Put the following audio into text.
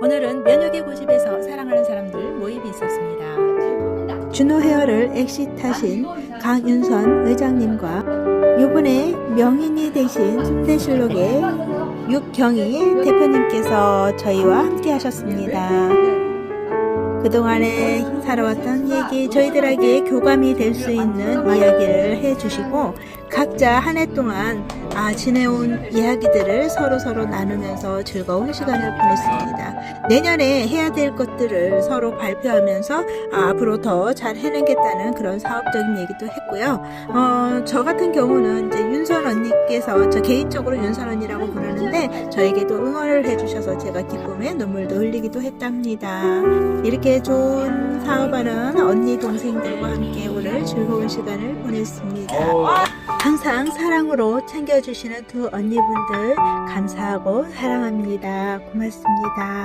오늘은 면역의 고집에서 사랑하는 사람들 모임이 있었습니다. 준호 헤어를 엑시트하신 강윤선 의장님과 이번에 명인이 되신 순대실록의 육경희 대표님께서 저희와 함께 하셨습니다. 그동안에 살아왔던 얘기, 저희들에게 교감이 될 수 있는 이야기를 해주시고, 각자 한 해 동안 아, 지내온 이야기들을 서로서로 나누면서 즐거운 시간을 보냈습니다. 내년에 해야 될 것들을 서로 발표하면서 아, 앞으로 더 잘 해내겠다는 그런 사업적인 얘기도 했고요. 어, 저 같은 경우는 이제 윤선 언니께서 저 개인적으로 윤선 언니라고 부르는데 저에게도 응원을 해주셔서 제가 기쁨에 눈물도 흘리기도 했답니다. 이렇게 좋은 사업하는 언니 동생들과 함께 오늘 즐거운 시간을 보냈습니다. 항상 사랑으로 챙겨주시는 두 언니분들 감사하고 사랑합니다. 고맙습니다.